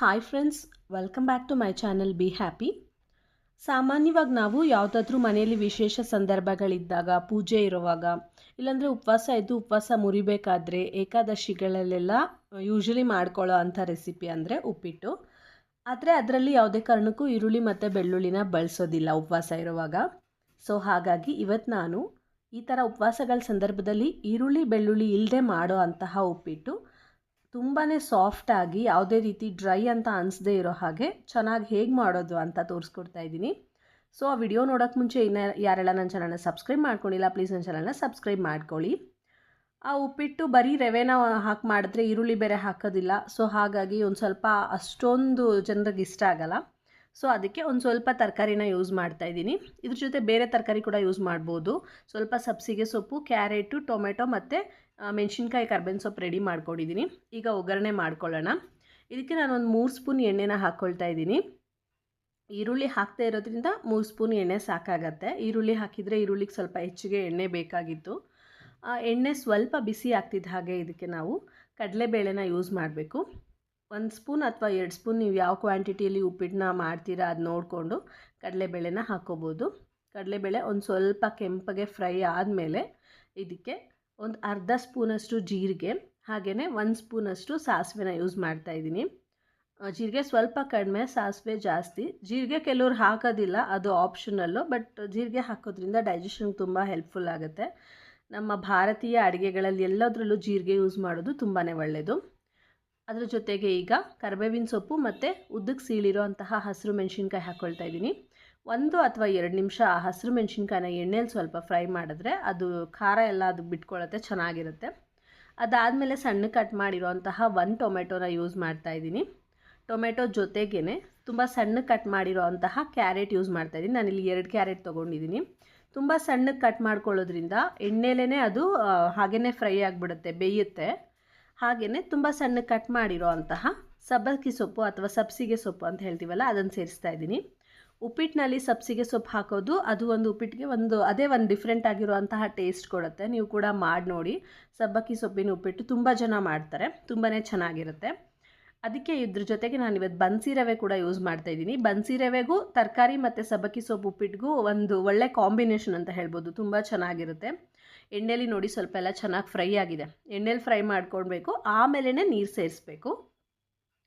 Hi friends welcome back to my channel be happy ಸಾಮಾನ್ಯವಾಗಿ ನಾವು ಯಾವುದಾದ್ರೂ ಮನೆಯಲ್ಲಿ ವಿಶೇಷ ಸಂದರ್ಭಗಳಿದ್ದಾಗ, ಪೂಜೆ ಇರುವಾಗ, ಇಲ್ಲಾಂದರೆ ಉಪವಾಸ ಇದ್ದು ಉಪವಾಸ ಮುರಿಬೇಕಾದ್ರೆ ಏಕಾದಶಿಗಳಲ್ಲೆಲ್ಲ ಯೂಶ್ವಲಿ ಮಾಡ್ಕೊಳ್ಳೋ ಅಂಥ ರೆಸಿಪಿ ಅಂದರೆ ಉಪ್ಪಿಟ್ಟು. ಆದರೆ ಅದರಲ್ಲಿ ಯಾವುದೇ ಕಾರಣಕ್ಕೂ ಈರುಳ್ಳಿ ಮತ್ತು ಬೆಳ್ಳುಳ್ಳಿನ ಬಳಸೋದಿಲ್ಲ ಉಪವಾಸ ಇರುವಾಗ. ಸೊ ಹಾಗಾಗಿ ಇವತ್ತು ನಾನು ಈ ಥರ ಉಪವಾಸಗಳ ಸಂದರ್ಭದಲ್ಲಿ ಈರುಳ್ಳಿ, ಬೆಳ್ಳುಳ್ಳಿ ಇಲ್ಲದೆ ಮಾಡೋ ಅಂತಹ ಉಪ್ಪಿಟ್ಟು ತುಂಬಾ ಸಾಫ್ಟಾಗಿ ಯಾವುದೇ ರೀತಿ ಡ್ರೈ ಅಂತ ಅನಿಸದೇ ಇರೋ ಹಾಗೆ ಚೆನ್ನಾಗಿ ಹೇಗೆ ಮಾಡೋದು ಅಂತ ತೋರಿಸ್ಕೊಡ್ತಾ ಇದ್ದೀನಿ. ಸೊ ಆ ವಿಡಿಯೋ ನೋಡೋಕ್ಕೆ ಮುಂಚೆ ಇನ್ನು ಯಾರೆಲ್ಲ ನನ್ನ ಚಾನಲ್ನ ಸಬ್ಸ್ಕ್ರೈಬ್ ಮಾಡ್ಕೊಂಡಿಲ್ಲ ಪ್ಲೀಸ್ ನನ್ನ ಚಾನಲ್ನ ಸಬ್ಸ್ಕ್ರೈಬ್ ಮಾಡ್ಕೊಳ್ಳಿ. ಆ ಉಪ್ಪಿಟ್ಟು ಬರೀ ರೆವೆನ ಹಾಕಿ ಮಾಡಿದ್ರೆ ಈರುಳ್ಳಿ ಬೇರೆ ಹಾಕೋದಿಲ್ಲ. ಸೊ ಹಾಗಾಗಿ ಒಂದು ಸ್ವಲ್ಪ ಅಷ್ಟೊಂದು ಜನರಿಗೆ ಇಷ್ಟ ಆಗಲ್ಲ. ಸೊ ಅದಕ್ಕೆ ಒಂದು ಸ್ವಲ್ಪ ತರಕಾರಿನ ಯೂಸ್ ಮಾಡ್ತಾ ಇದ್ದೀನಿ. ಇದ್ರ ಜೊತೆ ಬೇರೆ ತರಕಾರಿ ಕೂಡ ಯೂಸ್ ಮಾಡ್ಬೋದು. ಸ್ವಲ್ಪ ಸಬ್ಸಿಗೆ ಸೊಪ್ಪು, ಕ್ಯಾರೆಟು, ಟೊಮೆಟೊ ಮತ್ತು ಮೆಣಸಿನ್ಕಾಯಿ ಕರ್ಬೇವಿನ ಸೊಪ್ಪು ರೆಡಿ ಮಾಡ್ಕೊಂಡಿದ್ದೀನಿ. ಈಗ ಒಗ್ಗರಣೆ ಮಾಡ್ಕೊಳ್ಳೋಣ. ಇದಕ್ಕೆ ನಾನು ಒಂದು ಮೂರು ಸ್ಪೂನ್ ಎಣ್ಣೆನ ಹಾಕ್ಕೊಳ್ತಾ ಇದ್ದೀನಿ. ಈರುಳ್ಳಿ ಹಾಕ್ತಾ ಇರೋದ್ರಿಂದ ಮೂರು ಸ್ಪೂನ್ ಎಣ್ಣೆ ಸಾಕಾಗತ್ತೆ. ಈರುಳ್ಳಿ ಹಾಕಿದರೆ ಈರುಳ್ಳಿಗೆ ಸ್ವಲ್ಪ ಹೆಚ್ಚಿಗೆ ಎಣ್ಣೆ ಬೇಕಾಗಿತ್ತು. ಎಣ್ಣೆ ಸ್ವಲ್ಪ ಬಿಸಿ ಆಗ್ತಿದ್ದ ಹಾಗೆ ಇದಕ್ಕೆ ನಾವು ಕಡಲೆಬೇಳೆನ ಯೂಸ್ ಮಾಡಬೇಕು. ಒಂದು ಸ್ಪೂನ್ ಅಥವಾ ಎರಡು ಸ್ಪೂನ್ ನೀವು ಯಾವ ಕ್ವಾಂಟಿಟಿಯಲ್ಲಿ ಉಪ್ಪಿಟ್ಟನ್ನ ಮಾಡ್ತೀರಾ ಅದು ನೋಡಿಕೊಂಡು ಕಡಲೆಬೇಳೆನ ಹಾಕ್ಕೋಬೋದು ಕಡಲೆಬೇಳೆ ಒಂದು ಸ್ವಲ್ಪ ಕೆಂಪಗೆ ಫ್ರೈ ಆದಮೇಲೆ ಇದಕ್ಕೆ ಒಂದು ಅರ್ಧ ಸ್ಪೂನಷ್ಟು ಜೀರಿಗೆ ಹಾಗೆಯೇ ಒಂದು ಸ್ಪೂನಷ್ಟು ಸಾಸಿವೆನ ಯೂಸ್ ಮಾಡ್ತಾ ಇದ್ದೀನಿ. ಜೀರಿಗೆ ಸ್ವಲ್ಪ ಕಡಿಮೆ, ಸಾಸಿವೆ ಜಾಸ್ತಿ. ಜೀರಿಗೆ ಕೆಲವ್ರು ಹಾಕೋದಿಲ್ಲ, ಅದು ಆಪ್ಷನಲ್ಲು ಬಟ್ ಜೀರಿಗೆ ಹಾಕೋದ್ರಿಂದ ಡೈಜೆಷನ್ಗೆ ತುಂಬ ಹೆಲ್ಪ್ಫುಲ್ ಆಗುತ್ತೆ. ನಮ್ಮ ಭಾರತೀಯ ಅಡುಗೆಗಳಲ್ಲಿ ಎಲ್ಲದರಲ್ಲೂ ಜೀರಿಗೆ ಯೂಸ್ ಮಾಡೋದು ತುಂಬಾ ಒಳ್ಳೆಯದು ಅದರ ಜೊತೆಗೆ ಈಗ ಕರ್ಬೇವಿನ ಸೊಪ್ಪು ಮತ್ತು ಉದ್ದಕ್ಕೆ ಸೀಳಿರೋ ಅಂತಹ ಹಸಿರು ಮೆಣಸಿನ್ಕಾಯಿ ಹಾಕ್ಕೊಳ್ತಾ ಇದ್ದೀನಿ. ಒಂದು ಅಥವಾ ಎರಡು ನಿಮಿಷ ಆ ಹಸಿರು ಮೆಣಸಿನ್ಕಾಯಿನ ಎಣ್ಣೆಯಲ್ಲಿ ಸ್ವಲ್ಪ ಫ್ರೈ ಮಾಡಿದ್ರೆ ಅದು ಖಾರ ಎಲ್ಲ ಅದು ಬಿಟ್ಕೊಳ್ಳುತ್ತೆ, ಚೆನ್ನಾಗಿರುತ್ತೆ. ಅದಾದಮೇಲೆ ಸಣ್ಣ ಕಟ್ ಮಾಡಿರೋಂತಹ ಒಂದು ಟೊಮೆಟೊನ ಯೂಸ್ ಮಾಡ್ತಾ ಇದ್ದೀನಿ. ಟೊಮೆಟೊ ಜೊತೆಗೇ ತುಂಬ ಸಣ್ಣ ಕಟ್ ಮಾಡಿರೋ ಅಂತಹ ಕ್ಯಾರೆಟ್ ಯೂಸ್ ಮಾಡ್ತಾ ಇದ್ದೀನಿ. ನಾನಿಲ್ಲಿ ಎರಡು ಕ್ಯಾರೆಟ್ ತೊಗೊಂಡಿದ್ದೀನಿ. ತುಂಬ ಸಣ್ಣಕ್ಕೆ ಕಟ್ ಮಾಡ್ಕೊಳ್ಳೋದ್ರಿಂದ ಎಣ್ಣೆಲೇ ಅದು ಹಾಗೇ ಫ್ರೈ ಆಗಿಬಿಡುತ್ತೆ, ಬೇಯುತ್ತೆ. ಹಾಗೆಯೇ ತುಂಬ ಸಣ್ಣ ಕಟ್ ಮಾಡಿರೋ ಅಂತಹ ಸಬ್ಬಕ್ಕಿ ಸೊಪ್ಪು ಅಥವಾ ಸಬ್ಸಿಗೆ ಸೊಪ್ಪು ಅಂತ ಹೇಳ್ತೀವಲ್ಲ, ಅದನ್ನು ಸೇರಿಸ್ತಾ ಇದ್ದೀನಿ. ಉಪ್ಪಿಟ್ಟಿನಲ್ಲಿ ಸಬ್ಸಿಗೆ ಸೊಪ್ಪು ಹಾಕೋದು, ಅದು ಒಂದು ಉಪ್ಪಿಟ್ಟಿಗೆ ಒಂದು, ಅದೇ ಒಂದು ಡಿಫ್ರೆಂಟ್ ಆಗಿರುವಂತಹ ಟೇಸ್ಟ್ ಕೊಡುತ್ತೆ. ನೀವು ಕೂಡ ಮಾಡಿ ನೋಡಿ. ಸಬ್ಬಕ್ಕಿ ಸೊಪ್ಪಿನ ಉಪ್ಪಿಟ್ಟು ತುಂಬ ಜನ ಮಾಡ್ತಾರೆ ತುಂಬಾ ಚೆನ್ನಾಗಿರುತ್ತೆ. ಅದಕ್ಕೆ ಇದ್ರ ಜೊತೆಗೆ ನಾನು ಇವತ್ತು ಬನ್ಸಿ ರವೆ ಕೂಡ ಯೂಸ್ ಮಾಡ್ತಾ ಇದ್ದೀನಿ. ಬನ್ಸಿ ರವೆಗೂ ತರಕಾರಿ ಮತ್ತು ಸಬ್ಬಕ್ಕಿ ಸೊಪ್ಪು ಉಪ್ಪಿಟ್ಟಿಗೂ ಒಂದು ಒಳ್ಳೆ ಕಾಂಬಿನೇಷನ್ ಅಂತ ಹೇಳ್ಬೋದು, ತುಂಬ ಚೆನ್ನಾಗಿರುತ್ತೆ. ಎಣ್ಣೆಲಿ ನೋಡಿ ಸ್ವಲ್ಪ ಎಲ್ಲ ಚೆನ್ನಾಗಿ ಫ್ರೈ ಆಗಿದೆ. ಎಣ್ಣೆಲಿ ಫ್ರೈ ಮಾಡ್ಕೊಳ್ಬೇಕು. ಆಮೇಲೆ ನೀರು ಸೇರಿಸ್ಬೇಕು.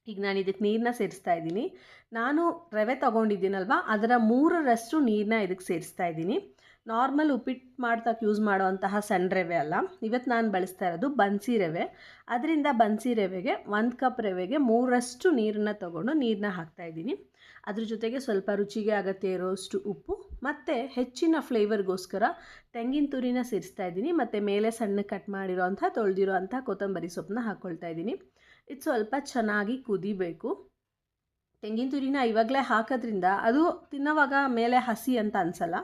ಈಗ ನಾನು ಇದಕ್ಕೆ ನೀರನ್ನ ಸೇರಿಸ್ತಾ ಇದ್ದೀನಿ. ನಾನು ರವೆ ತೊಗೊಂಡಿದ್ದೀನಲ್ವ? ಅದರ ಮೂರರಷ್ಟು ನೀರನ್ನ ಇದಕ್ಕೆ ಸೇರಿಸ್ತಾ ಇದ್ದೀನಿ. ನಾರ್ಮಲ್ ಉಪ್ಪಿಟ್ಟು ಮಾಡ್ತಕ್ಕೆ ಯೂಸ್ ಮಾಡುವಂತಹ ಸಣ್ಣ ರವೆ ಅಲ್ಲ. ಇವತ್ತು ನಾನು ಬಳಸ್ತಾ ಇರೋದು ಬನ್ಸಿ ರವೆ. ಅದರಿಂದ ಬನ್ಸಿ ರವೆಗೆ ಒಂದು ಕಪ್ ರವೆಗೆ ಮೂರಷ್ಟು ನೀರನ್ನ ತೊಗೊಂಡು ನೀರನ್ನ ಹಾಕ್ತಾಯಿದ್ದೀನಿ ಅದ್ರ ಜೊತೆಗೆ ಸ್ವಲ್ಪ ರುಚಿಗೆ ಅಗತ್ಯ ಇರೋಷ್ಟು ಉಪ್ಪು. ಮತ್ತು ಹೆಚ್ಚಿನ ಫ್ಲೇವರ್ಗೋಸ್ಕರ ತೆಂಗಿನ ತುರಿನ ಸೇರಿಸ್ತಾ ಇದ್ದೀನಿ, ಮತ್ತು ಮೇಲೆ ಸಣ್ಣ ಕಟ್ ಮಾಡಿರೋ ಅಂಥ ಕೊತ್ತಂಬರಿ ಸೊಪ್ಪನ್ನ ಹಾಕ್ಕೊಳ್ತಾ ಇದ್ದೀನಿ. ಇದು ಸ್ವಲ್ಪ ಚೆನ್ನಾಗಿ ಕುದಿಬೇಕು. ತೆಂಗಿನ ತುರಿನ ಇವಾಗಲೇ ಹಾಕೋದ್ರಿಂದ ಅದು ತಿನ್ನೋವಾಗ ಮೇಲೆ ಹಸಿ ಅಂತ ಅನಿಸಲ್ಲ.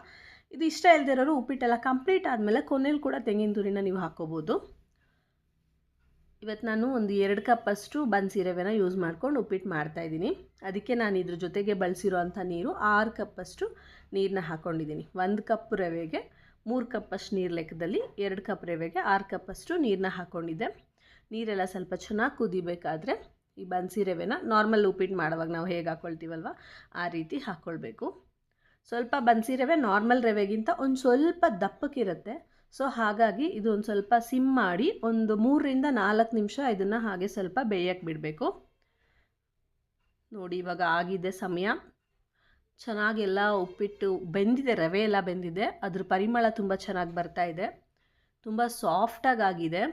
ಇದು ಇಷ್ಟ ಇಲ್ದಿರೋರು ಉಪ್ಪಿಟ್ಟೆಲ್ಲ ಕಂಪ್ಲೀಟ್ ಆದಮೇಲೆ ಕೊನೆಯಲ್ಲಿ ಕೂಡ ತೆಂಗಿನ ತುರಿನ ನೀವು ಹಾಕ್ಕೋಬೋದು ಇವತ್ತು ನಾನು ಒಂದು ಎರಡು ಕಪ್ಪಷ್ಟು ಬನ್ಸಿ ರವೆನ ಯೂಸ್ ಮಾಡ್ಕೊಂಡು ಉಪ್ಪಿಟ್ಟು ಮಾಡ್ತಾಯಿದ್ದೀನಿ ಅದಕ್ಕೆ ನಾನು ಇದ್ರ ಜೊತೆಗೆ ಬಳಸಿರೋ ಅಂಥ ನೀರು ಆರು ಕಪ್ಪಷ್ಟು ನೀರನ್ನ ಹಾಕ್ಕೊಂಡಿದ್ದೀನಿ ಒಂದು ಕಪ್ ರವೆಗೆ ಮೂರು ಕಪ್ಪಷ್ಟು ನೀರು ಲೆಕ್ಕದಲ್ಲಿ ಎರಡು ಕಪ್ ರವೆಗೆ ಆರು ಕಪ್ಪಷ್ಟು ನೀರನ್ನ ಹಾಕ್ಕೊಂಡಿದ್ದೆ ನೀರೆಲ್ಲ ಸ್ವಲ್ಪ ಚೆನ್ನಾಗಿ ಕುದಿಬೇಕಾದ್ರೆ ಈ ಬನ್ಸಿ ರವೆನ ನಾರ್ಮಲ್ ಉಪ್ಪಿಟ್ಟು ಮಾಡುವಾಗ ನಾವು ಹೇಗೆ ಹಾಕ್ಕೊಳ್ತೀವಲ್ವ ಆ ರೀತಿ ಹಾಕ್ಕೊಳ್ಬೇಕು ಸ್ವಲ್ಪ ಬನ್ಸಿ ರವೆ ನಾರ್ಮಲ್ ರವೆಗಿಂತ ಒಂದು ಸ್ವಲ್ಪ ದಪ್ಪಕ್ಕಿರುತ್ತೆ. ಸೊ ಹಾಗಾಗಿ ಇದು ಒಂದು ಸ್ವಲ್ಪ ಸಿಮ್ ಮಾಡಿ ಒಂದು ಮೂರರಿಂದ ನಾಲ್ಕು ನಿಮಿಷ ಇದನ್ನು ಹಾಗೆ ಸ್ವಲ್ಪ ಬೇಯಕ್ಕೆ ಬಿಡಬೇಕು. ನೋಡಿ, ಇವಾಗ ಆಗಿದೆ ಸಮಯ. ಚೆನ್ನಾಗೆಲ್ಲ ಉಪ್ಪಿಟ್ಟು ಬೆಂದಿದೆ, ರವೆ ಎಲ್ಲ ಬೆಂದಿದೆ. ಅದ್ರ ಪರಿಮಳ ತುಂಬ ಚೆನ್ನಾಗಿ ಬರ್ತಾ ಇದೆ. ತುಂಬ ಸಾಫ್ಟಾಗಿ ಆಗಿದೆ.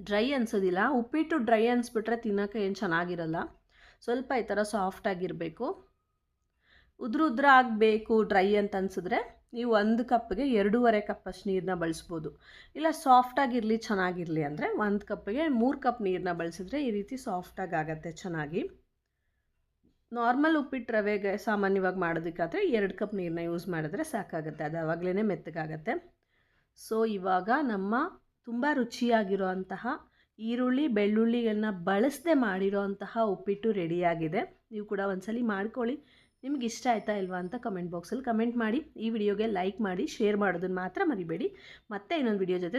ಡ್ರೈ ಅನಿಸೋದಿಲ್ಲ. ಉಪ್ಪಿಟ್ಟು ಡ್ರೈ ಅನಿಸ್ಬಿಟ್ರೆ ತಿನ್ನೋಕೆ ಏನು ಚೆನ್ನಾಗಿರಲ್ಲ. ಸ್ವಲ್ಪ ಈ ಥರ ಸಾಫ್ಟಾಗಿರಬೇಕು ಉದ್ರ ಉದ್ರ ಆಗಬೇಕು ಡ್ರೈ ಅಂತ ಅನಿಸಿದ್ರೆ. ನೀವು ಒಂದು ಕಪ್ಗೆ ಎರಡೂವರೆ ಕಪ್ಪಷ್ಟು ನೀರನ್ನ ಬಳಸ್ಬೋದು. ಇಲ್ಲ ಸಾಫ್ಟಾಗಿರಲಿ ಚೆನ್ನಾಗಿರಲಿ ಅಂದರೆ ಒಂದು ಕಪ್ಗೆ ಮೂರು ಕಪ್ ನೀರನ್ನ ಬಳಸಿದ್ರೆ ಈ ರೀತಿ ಸಾಫ್ಟಾಗಿ ಆಗುತ್ತೆ ಚೆನ್ನಾಗಿ. ನಾರ್ಮಲ್ ಉಪ್ಪಿಟ್ಟು ರವೆಗೆ ಸಾಮಾನ್ಯವಾಗಿ ಮಾಡೋದಕ್ಕಾದರೆ ಎರಡು ಕಪ್ ನೀರನ್ನ ಯೂಸ್ ಮಾಡಿದ್ರೆ ಸಾಕಾಗುತ್ತೆ, ಅದು ಆವಾಗಲೇ ಮೆತ್ತಗಾಗತ್ತೆ. ಸೊ ಇವಾಗ ನಮ್ಮ ತುಂಬ ರುಚಿಯಾಗಿರೋ ಅಂತಹ ಈರುಳ್ಳಿ ಬೆಳ್ಳುಳ್ಳಿಗಳನ್ನ ಬಳಸದೆ ಮಾಡಿರೋ ಅಂತಹ ಉಪ್ಪಿಟ್ಟು ರೆಡಿಯಾಗಿದೆ. ನೀವು ಕೂಡ ಒಂದ್ಸಲಿ ಮಾಡ್ಕೊಳ್ಳಿ. ನಿಮ್ಗೆ ಇಷ್ಟ ಆಯ್ತಾ ಇಲ್ವಾ ಅಂತ ಕಮೆಂಟ್ ಬಾಕ್ಸಲ್ಲಿ ಕಮೆಂಟ್ ಮಾಡಿ ಈ ವಿಡಿಯೋಗೆ ಲೈಕ್ ಮಾಡಿ ಶೇರ್ ಮಾಡೋದನ್ನು ಮಾತ್ರ ಮರಿಬೇಡಿ. ಮತ್ತೆ ಇನ್ನೊಂದು ವಿಡಿಯೋ ಜೊತೆ